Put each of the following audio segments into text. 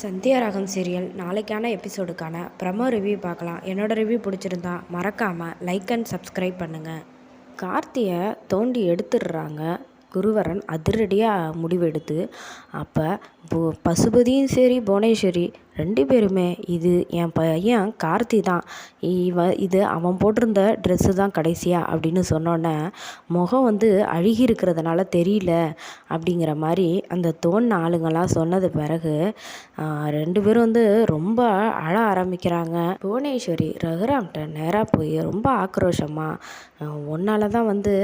சந்தியா ராகம் சீரியல் நாளைக்கான எபிசோடுக்கான promo review பார்க்கலாம். என்னோட ரிவ்யூ பிடிச்சிருந்தா மறக்காமல் லைக் அண்ட் சப்ஸ்கிரைப் பண்ணுங்கள் கார்த்தியை தோண்டி எடுத்துடுறாங்க. குருவரன் அதிரடியாக முடிவெடுத்து அப்போ பு பசுபதியும் சரி புவனேஸ்வரி ரெண்டு பேருமே இது என் பையன் கார்த்தி தான். இவ இது அவன் போட்டிருந்த ட்ரெஸ்ஸு தான் கடைசியா அப்படின்னு சொன்னோன்னே முகம் வந்து அழுகி இருக்கிறதுனால தெரியல அப்படிங்கிற மாதிரி அந்த தோன் ஆளுங்களாம் சொன்னது பிறகு ரெண்டு பேரும் வந்து ரொம்ப அழ ஆரம்பிக்கிறாங்க. புவனேஸ்வரி ரகுராம்கிட்ட நேராக போய் ரொம்ப ஆக்ரோஷமாக உன்னால தான் வந்து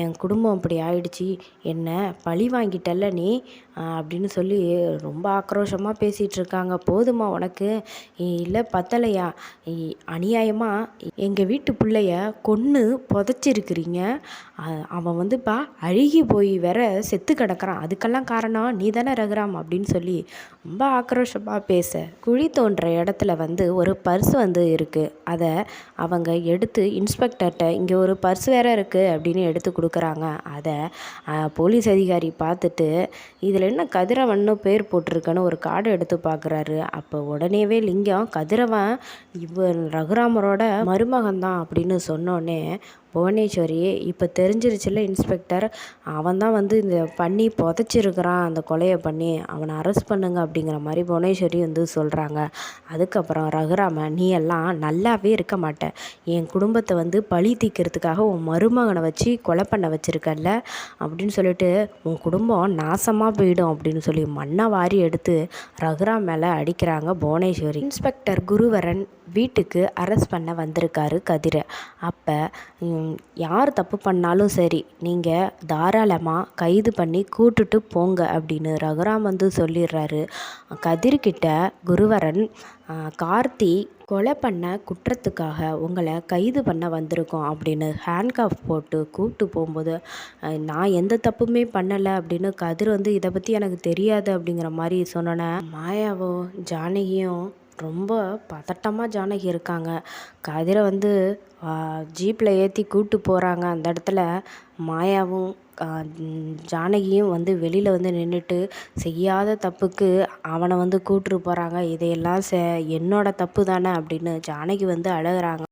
என் குடும்பம் இப்படி ஆயிடுச்சு என்ன பழி வாங்கிட்டல்ல நீ? அப்படின்னு சொல்லி ரொம்ப ஆக்ரோஷமாக பேசிகிட்டு இருக்காங்க. போதுமா உனக்கு? இல்லை பத்தலையா? அநியாயமாக எங்கள் வீட்டு பிள்ளைய கொன்று புதைச்சிருக்கிறீங்க. அவன் வந்துப்பா அழுகி போய் வேற செத்து கிடக்குறான். அதுக்கெல்லாம் காரணம் நீ தானே ரகுராம் அப்படின்னு சொல்லி ரொம்ப ஆக்ரோஷமாக பேச. குழி தோன்ற இடத்துல வந்து ஒரு பர்ஸ் வந்து இருக்குது அதை அவங்க எடுத்து இன்ஸ்பெக்டர்கிட்ட இங்கே ஒரு பர்ஸ் வேற இருக்குது அப்படின்னு எடுத்து கொடுக்குறாங்க. அதை போலீஸ் அதிகாரி பார்த்துட்டு இதில் என்ன கதிரவன்னு பேர் போட்டிருக்கன்னு ஒரு கார்டு எடுத்து பார்க்குறாரு அப்போ உடனேவே லிங்கம் கதிரவன் இவன் ரகுராமரோட மருமகன் தான் அப்படின்னு சொன்னோடனே புவனேஸ்வரி இப்போ தெரிஞ்சிருச்சுல்ல இன்ஸ்பெக்டர் அவன் தான் வந்து இந்த பண்ணி புதைச்சிருக்கிறான் அந்த கொலையை பண்ணி. அவனை அரெஸ்ட் பண்ணுங்க அப்படிங்கிற மாதிரி புவனேஸ்வரி வந்து சொல்கிறாங்க அதுக்கப்புறம் ரகுராம நீ எல்லாம் நல்லாவே இருக்க மாட்டேன் என் குடும்பத்தை வந்து பழி தீக்கிறதுக்காக உன் மருமகனை வச்சு கொலை பண்ண வச்சுருக்கல்ல அப்படின்னு சொல்லிட்டு உன் குடும்பம் நாசமாக போயிடும் அப்படின்னு சொல்லி மண்ணை வாரி எடுத்து ரகுராம் மேலே அடிக்கிறாங்க புவனேஸ்வரி. இன்ஸ்பெக்டர் குருவரன் வீட்டுக்கு அரெஸ்ட் பண்ண வந்திருக்காரு கதிரை. அப்போ யார் தப்பு பண்ணாலும் சரி நீங்கள் தாராளமாக கைது பண்ணி கூட்டுட்டு போங்க அப்படின்னு ரகுராம் வந்து சொல்லிடுறாரு. கதிர்கிட்ட குருவரன் கார்த்தி கொலை பண்ண குற்றத்துக்காக உங்களை கைது பண்ண வந்திருக்கோம் அப்படின்னு ஹேண்ட்காஃப் போட்டு கூப்பிட்டு போகும்போது நான் எந்த தப்புமே பண்ணலை அப்படின்னு கதிர் வந்து இதை பற்றி எனக்கு தெரியாது அப்படிங்கிற மாதிரி சொன்னோன்னே மாயாவும் ஜானகியும் ரொம்ப பதட்டமாக ஜானகி இருக்காங்க. கதிரை வந்து ஜீப்பில் ஏற்றி கூப்பிட்டு போகிறாங்க அந்த இடத்துல மாயாவும் ஜானகியும் வந்து வெளியில் வந்து நின்றுட்டு செய்யாத தப்புக்கு அவனை வந்து கூப்பிட்டு போகிறாங்க இதையெல்லாம் செ என்னோடய தப்பு தானே அப்படின்னு ஜானகி வந்து அழுகுறாங்க.